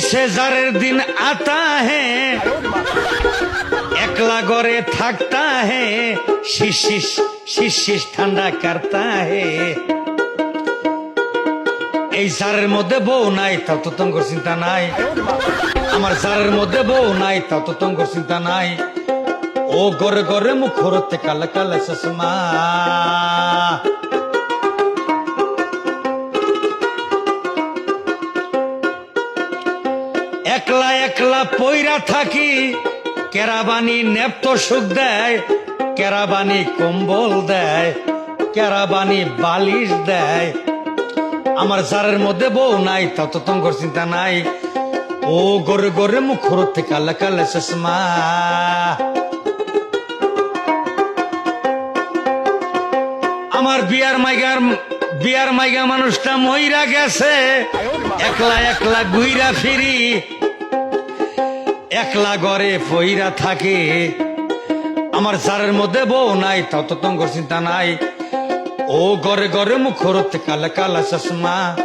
সেজারের দিন আতা হে। একলা গড়ে থাকতা হে। শিশিস শিশিস ঠান্ডা কারতা হে। এই জারের মধ্যে বউ নাই তা তো তোমার চিন্তা নাই। আমার জারের মধ্যে বউ নাই তা তো তোমার চিন্তা নাই। ও গরে গরে মুখ হরতে কালে কালে চশমা একলা একলা পইরা থাকি, কেরাবানি নেপ্ত সুখ দেয়, কেরাবানি কম্বল দেয়, কেরাবানি বালিশ দেয়। আমার জারের মধ্যে বউ নাই তা তো তোমার চিন্তা নাই। ও গরে গরে মুখ হরতে কালে কালে চশমা আমার বিয়ার মাইগার বিয়ার মাইগা মানুষটা মইরা গেছে। একলা একলা গুইরা ফিরি একলা ঘরে ফইরা থাকে। আমার সারের মধ্যে বউ নাই, তত তঙ্গর চিন্তা নাই। ও ঘরে ঘরে মুখ হরতে কালে কালা চশমা।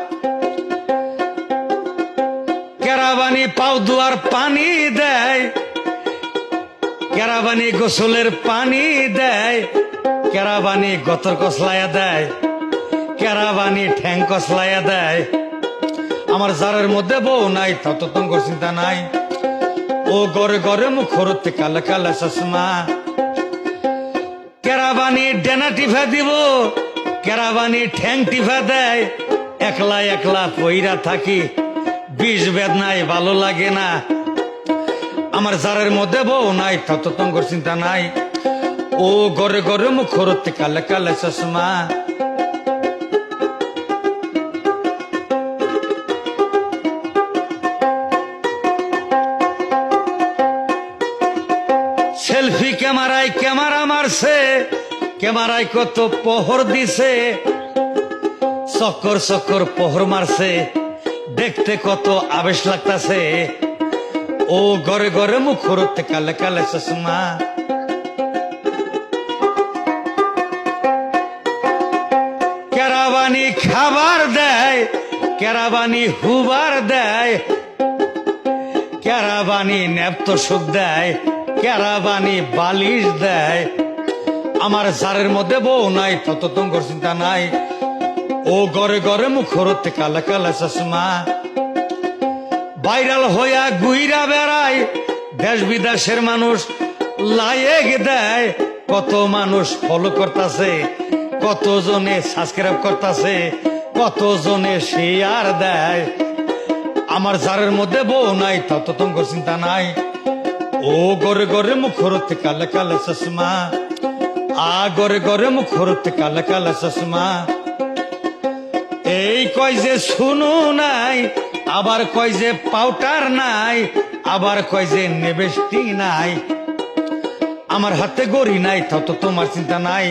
কেরাবানি পাও দুয়ার পানি দেয়। কেরাবানি গোসলের পানি দেয়। কেরাবানি গতর কসলাইয়া দেয়। কেরাবানি ঠ্যাং কসলাইয়া দেয়। আমার জারের মধ্যে বউ নাই, তত তঙ্গর চিন্তা নাই। ও গরে গরে মুখ হরতে কালে কালে চশমা। কেরাবানি ডেনা টিফা দিব, কেরাবানি ঠ্যাং টিফা দেয়। একলা একলা পইরা থাকি, বিষ বেদনায় ভালো লাগে না। আমার জারের মধ্যে বউ নাই তত তঙ্গর চিন্তা নাই। ও গরে গরে মুখ হরতে কালে কালে চশমা। মারছে ক্যামেরায় কত পোহর দিছে, চক্কর চক্কর পোহর মারছে, দেখতে কত আবেশ লাগতাছে। ও ঘরে ঘরে মুখ হরতে কালে কালে চশমা। কেরাবানি খাবার দেয়, কেরাবানি হুবার দেয়, কেরাবানি নেপ্ত সুখ দেয়, কেরাবানি বালিশ দেয়। আমার জারের মধ্যে বউ নাই, তত তোমার চিন্তা নাই। ও গরে গরে মুখ হরতে কালা কালা চশমা। ভাইরাল হইয়া গুইরা বেড়ায়, দেশ বিদেশের মানুষ লাইক দেয়। কত মানুষ ফলো করতেছে কত জনে সাবস্ক্রাইব করতেছে কত জনে শেয়ার দেয়। আমার জারের মধ্যে বউ নাই, তত তোমার চিন্তা নাই। ও গরে গরে মুখ হরতে কালে কালে চশমা। আ গরে গরে মুখ হরতে কালে কালে চশমা। এই কয় যে শুনু নাই, আবার কয় যে পাউটার নাই, আবার কয় যে নেবেষ্টি নাই। আমার হাতে গড়ি নাই, তাও তো তোমার চিন্তা নাই।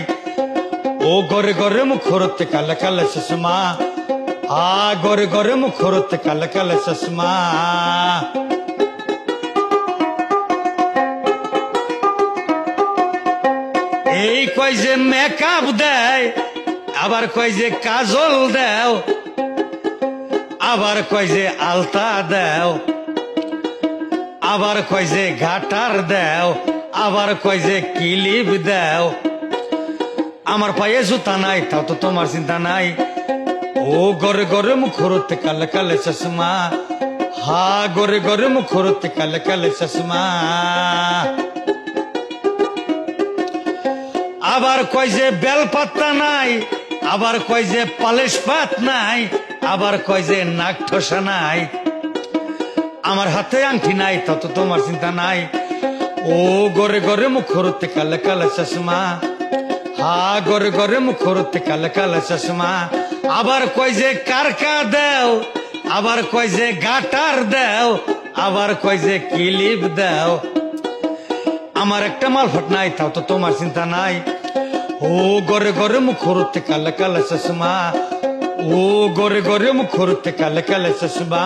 ও গরে গরে মুখ হরতে কালে কালে চশমা আ গরে গরে মুখ হরতে কালে কালে চশমা। কয় যে মেকআপ দেয়, আবার কয় যে কাজল দেও, আবার কয় যে আলতা দেও, আবার কয় যে ঘাটার দেও, আবার কয় যে কিলিপ দেও। আমার পায়ে জুতা নাই, তাও তো তোমার চিন্তা নাই। ও গরে গরে মুখ হরতে কালে কালে চশমা, হা গরে গরে মুখ হরতে কালে কালে চশমা। আবার কয় যে বেলপাত্তা নাই, আবার কয় যে পালিশ পাত নাই, আবার কয় যে নাক ঠসা নাই। আমার হাতে আংটি নাই, তত তোমার চিন্তা নাই। ও গরে গরে মুখ হরতে কালে কালে চশমা, হা গরে গরে মুখ হরতে কালে কালে চশমা। আবার কয় যে কারকা দেও, আবার কয় যে গাটার দেও, আবার কয় যে কিলিপ দেও। আমার একটা মালফট নাই তাও তো তোমার চিন্তা নাই। ও গরে গরে মুখরতে কাল কাল চশমা। ও গরে গরে মুখরতে কাল কালে চশমা।